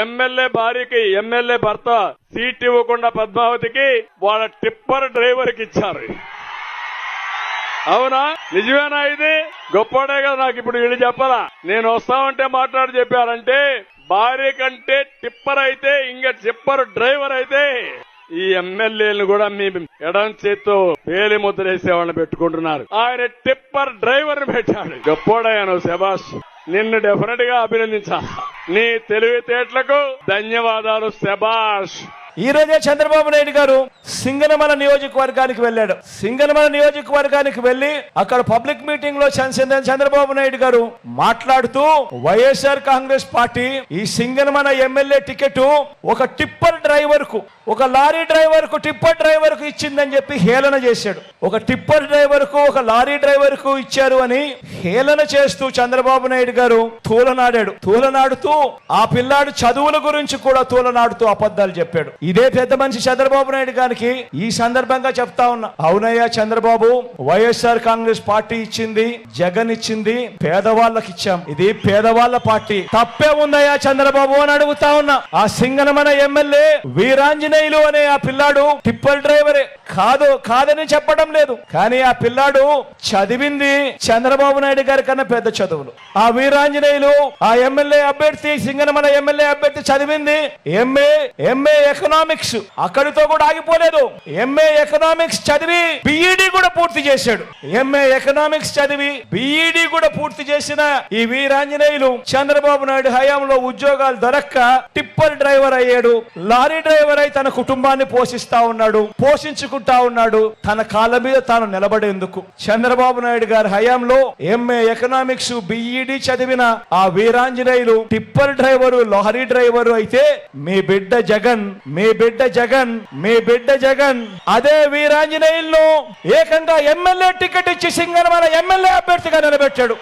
MLA భార్యకి MLA భర్త seat ఇవ్వకుండా పద్మావతికి వాళ్ళ టిప్పర్ డ్రైవర్కి ఇచ్చారు. అవునా? నిజమేనా ఇది? గొప్పడే కదా నాకు ఇప్పుడు వీళ్ళు చెప్పాలా? నేను వస్తామంటే మాట్లాడి చెప్పారంటే భార్య కంటే టిప్పర్ అయితే ఇంకా టిప్పర్ డ్రైవర్ అయితే ఈ ఎమ్మెల్యేలను కూడా మీ ఎడం చేత్తో పేలి ముద్ర వేసేవాళ్ళని పెట్టుకుంటున్నారు. ఆయన టిప్పర్ డ్రైవర్ పెట్టాడు. గొప్పోడయ్యాను శభాష్. నిన్ను డెఫినెట్గా అభినందించాలి? నీ తెలివితేటలకు ధన్యవాదాలు శబాష్ ఈ రోజే చంద్రబాబు నాయుడు గారు సింగనమల నియోజకవర్గానికి వెళ్ళాడు. సింగనమల నియోజకవర్గానికి వెళ్ళి అక్కడ పబ్లిక్ మీటింగ్లో చంద్రబాబు నాయుడు గారు మాట్లాడుతూ వైఎస్ఆర్ కాంగ్రెస్ పార్టీ ఈ సింగనమల ఎమ్మెల్యే టికెట్ ఒక టిప్పర్ డ్రైవర్కు ఒక లారీ డ్రైవర్కు టిప్పర్ డ్రైవర్కు ఇచ్చిందని చెప్పి హేళన చేశాడు. ఒక టిప్పర్ డ్రైవర్కు ఒక లారీ డ్రైవర్కు ఇచ్చారు అని హేళన చేస్తూ చంద్రబాబు నాయుడు గారు తూలనాడాడు. తూలనాడుతూ ఆ పిల్లాడు చదువుల గురించి కూడా తూలనాడుతూ అబద్ధాలు చెప్పాడు. ఇదే పెద్ద మనిషి చంద్రబాబు నాయుడు గారికి ఈ సందర్భంగా చెప్తా ఉన్నా. అవునయ్యా చంద్రబాబు వైఎస్ఆర్ కాంగ్రెస్ పార్టీ ఇచ్చింది జగన్ ఇచ్చింది పేదవాళ్ళకి ఇచ్చాం. ఇది పేదవాళ్ళ పార్టీ. తప్పే ఉందయ్యా చంద్రబాబు అని అడుగుతా ఉన్నా. ఆ సింగనమన ఎమ్మెల్యే వీరాంజనేయులు అనే ఆ పిల్లాడు టిప్పర్ డ్రైవరే. కాదు కాదని చెప్పడం లేదు. కానీ ఆ పిల్లాడు చదివింది చంద్రబాబు నాయుడు గారి కన్నా పెద్ద చదువులు. ఆ వీరాంజనేయులు ఆ ఎమ్మెల్యే అభ్యర్థి సింగనమల ఎమ్మెల్యే అభ్యర్థి చదివింది. ఎంఏ ఎంఏ ఎకనామిక్స్ అక్కడితో కూడా ఆగిపోలేదు. ఎంఏ ఎకనామిక్స్ చదివి బిఈడి కూడా పూర్తి చేశాడు. ఎంఏ ఎకనామిక్స్ చదివి బిఈడి కూడా పూర్తి చేసిన ఈ వీరాంజనేయులు చంద్రబాబు నాయుడు హయాంలో ఉద్యోగాలు దొరక్క టిప్పర్ డ్రైవర్ అయ్యాడు. లారీ డ్రైవర్ అయి తన కుటుంబాన్ని పోషిస్తా ఉన్నాడు. పోషించుకుంటూ ఉన్నాడు. తన కాళ్ళ మీద తాను నిలబడేందుకు. చంద్రబాబు నాయుడు గారి హయాంలో ఎంఏ ఎకనామిక్స్ బిఈడి చదివిన ఆ Veeranjaneyulu tipper driver lorry driver అయితే మీ బిడ్డ జగన్ మీ బిడ్డ జగన్ మీ బిడ్డ జగన్. అదే వీరాంజనేయులను ఏకంగా ఎమ్మెల్యే టికెట్ ఇచ్చి సింగనమల ఎమ్మెల్యే అభ్యర్థిగా నిలబెట్టాడు.